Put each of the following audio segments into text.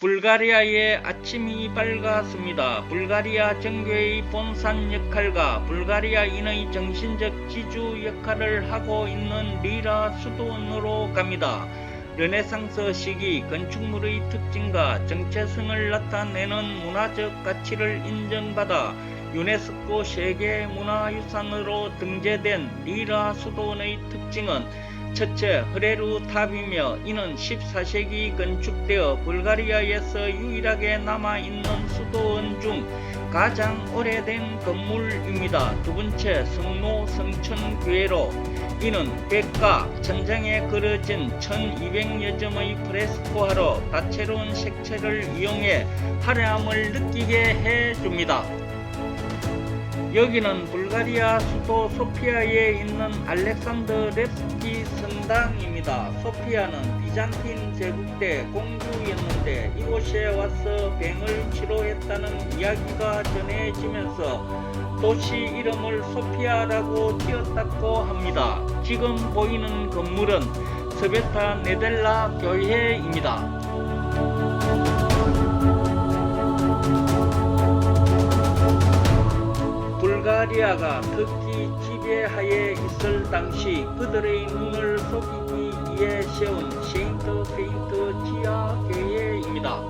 불가리아의 아침이 밝았습니다. 불가리아 정교의 본산 역할과 불가리아인의 정신적 지주 역할을 하고 있는 리라 수도원으로 갑니다. 르네상스 시기 건축물의 특징과 정체성을 나타내는 문화적 가치를 인정받아 유네스코 세계문화유산으로 등재된 리라 수도원의 특징은 첫째 흐레루 탑이며 이는 14세기 건축되어 불가리아에서 유일하게 남아있는 수도원 중 가장 오래된 건물입니다. 두 번째 성로 성천교회로 이는 백가 천장에 그려진 1200여 점의 프레스코화로 다채로운 색채를 이용해 화려함을 느끼게 해줍니다. 여기는 불가리아 수도 소피아에 있는 알렉산더 랩스 키 성당입니다. 소피아는 비잔틴 제국 때 공주였는데 이곳에 와서 병을 치료했다는 이야기가 전해지면서 도시 이름을 소피아라고 지었다고 합니다. 지금 보이는 건물은 스베타 네델라 교회입니다. 불가리아가 터키 지배하에 있을 당시 그들의 눈을 속이기 위해 세운 세인트 페인트 지하 교회입니다.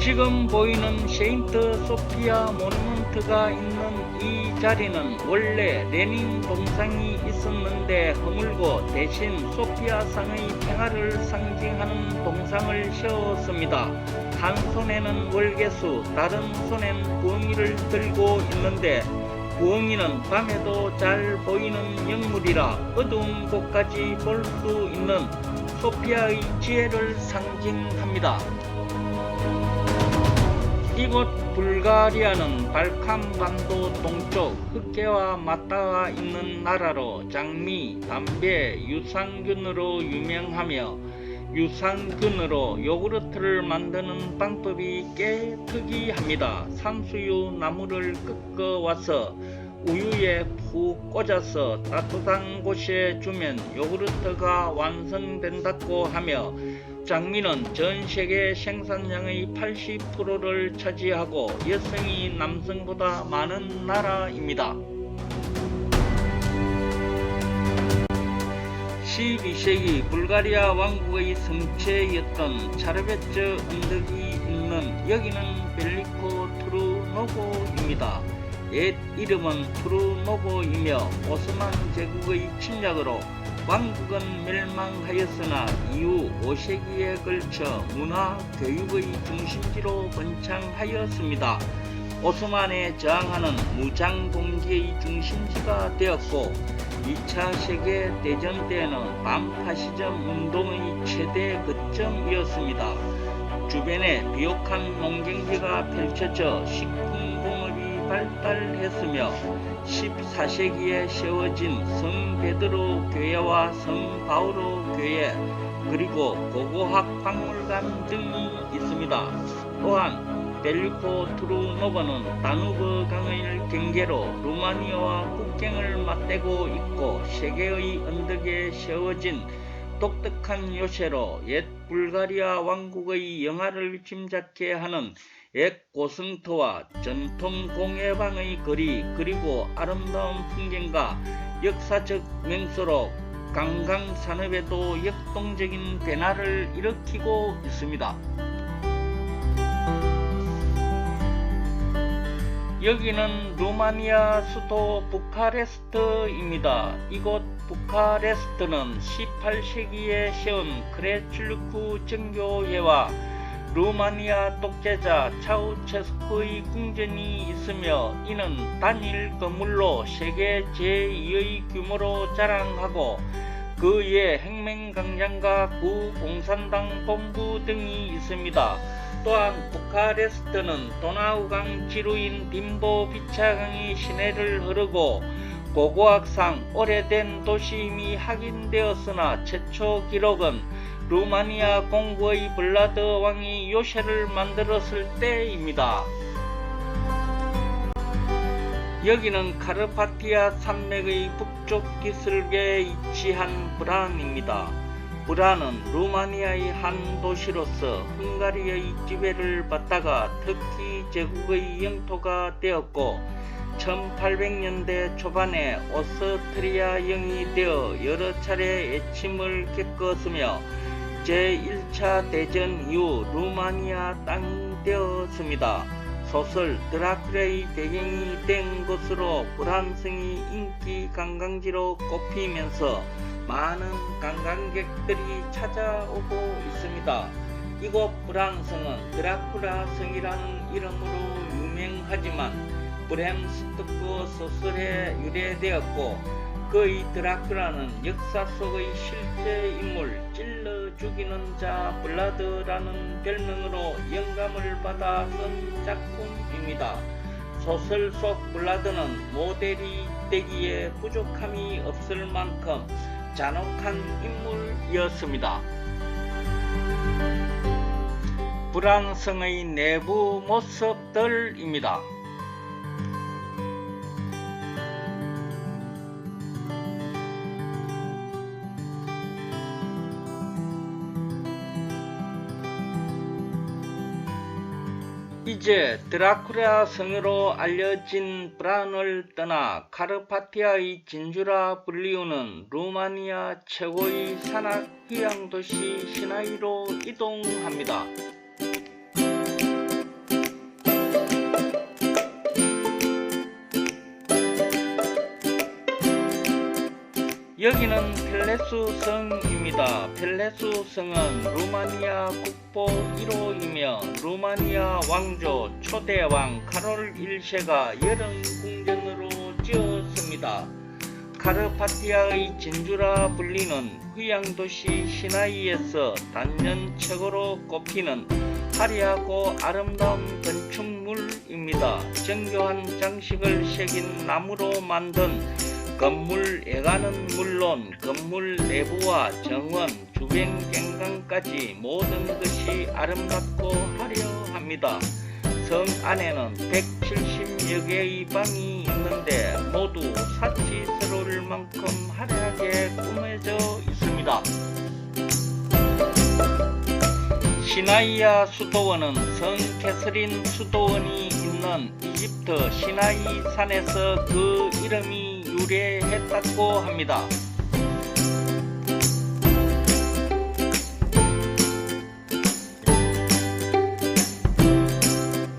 지금 보이는 세인트 소피아 모nu먼트가 있는 이 자리는 원래 레닌 동상이 있었는데 허물고 대신 소피아 상의 평화를 상징하는 동상을 세웠습니다. 한 손에는 월계수, 다른 손엔 부엉이를 들고 있는데 부엉이는 밤에도 잘 보이는 영물이라 어두운 곳까지 볼 수 있는 소피아의 지혜를 상징합니다. 이곳 불가리아는 발칸반도 동쪽 흑해와 맞닿아 있는 나라로 장미, 담배, 유산균으로 유명하며 유산균으로 요구르트를 만드는 방법이 꽤 특이합니다. 산수유 나무를 꺾어 와서 우유에 푹 꽂아서 따뜻한 곳에 주면 요구르트가 완성된다고 하며 장미는 전 세계 생산량의 80%를 차지하고 여성이 남성보다 많은 나라입니다. 12세기 불가리아 왕국의 성체였던 차르베츠 언덕이 있는 여기는 벨리코 트루노보입니다. 옛 이름은 트루노보이며 오스만 제국의 침략으로 왕국은 멸망하였으나 이후 5세기에 걸쳐 문화 교육의 중심지로 번창하였습니다. 오스만에 저항하는 무장 동지의 중심지가 되었고 2차 세계 대전 때에는 반파시즘 운동의 최대 거점이었습니다. 주변에 비옥한 농경지가 펼쳐져 식품공업이 발달했으며 14세기에 세워진 성 베드로 교회와 성 바오로 교회 그리고 고고학 박물관 등이 있습니다. 또한 벨리코 트루노바는 다누브 강을 경계로 루마니아와 국경을 맞대고 있고 세계의 언덕에 세워진 독특한 요새로 옛 불가리아 왕국의 영화를 짐작케 하는 옛 고승터와 전통 공예방의 거리 그리고 아름다운 풍경과 역사적 명소로 관광 산업에도 역동적인 변화를 일으키고 있습니다. 여기는 루마니아 수도 부카레스트입니다. 이곳 부카레스트는 18세기에 세운 크레출루크 정교회와 루마니아 독재자 차우체스크의 궁전이 있으며 이는 단일 건물로 세계 제2의 규모로 자랑하고 그의 혁명광장과 구공산당 본부 등이 있습니다. 또한 부카레스트는 도나우강 지루인 빈보 비차강이 시내를 흐르고 고고학상 오래된 도시임이 확인되었으나 최초 기록은 루마니아 공구의 블라드 왕이 요새를 만들었을 때입니다. 여기는 카르파티아 산맥의 북쪽 기슭에 위치한 브란입니다. 브라는 루마니아의 한 도시로서 헝가리의 지배를 받다가 터키 제국의 영토가 되었고 1800년대 초반에 오스트리아령이 되어 여러 차례 애침을 겪었으며 제1차 대전 이후 루마니아 땅이 되었습니다. 소설 드라큘레의 배경이 된 곳으로 브란성이 인기 관광지로 꼽히면서 많은 관광객들이 찾아오고 있습니다. 이곳 브란성은 드라큘라 성이라는 이름으로 유명하지만 브램 스토크 소설에 유래되었고 그의 드라큘라는 역사 속의 실제 인물 찔러 죽이는 자 블라드라는 별명으로 영감을 받아 쓴 작품입니다. 소설 속 블라드는 모델이 되기에 부족함이 없을 만큼 잔혹한 인물이었습니다. 불안성의 내부 모습들입니다. 이제 드라큘라 성으로 알려진 브란을 떠나 카르파티아의 진주라 불리우는 루마니아 최고의 산악 휴양 도시 시나이로 이동합니다. 여기는 펠레수 성입니다. 펠레수 성은 루마니아 국보 1호이며 루마니아 왕조 초대왕 카롤 1세가 여름 궁전으로 지었습니다. 카르파티아의 진주라 불리는 휴양도시 시나이에서 단연 최고로 꼽히는 화려하고 아름다운 건축물입니다. 정교한 장식을 새긴 나무로 만든 건물 외관은 물론 건물 내부와 정원, 주변 경관까지 모든 것이 아름답고 화려합니다. 성 안에는 170여 개의 방이 있는데 모두 사치스러울 만큼 화려하게 꾸며져 있습니다. 시나이아 수도원은 성 캐서린 수도원이 있는 이집트 시나이 산에서 그 이름이 유래했다고 합니다.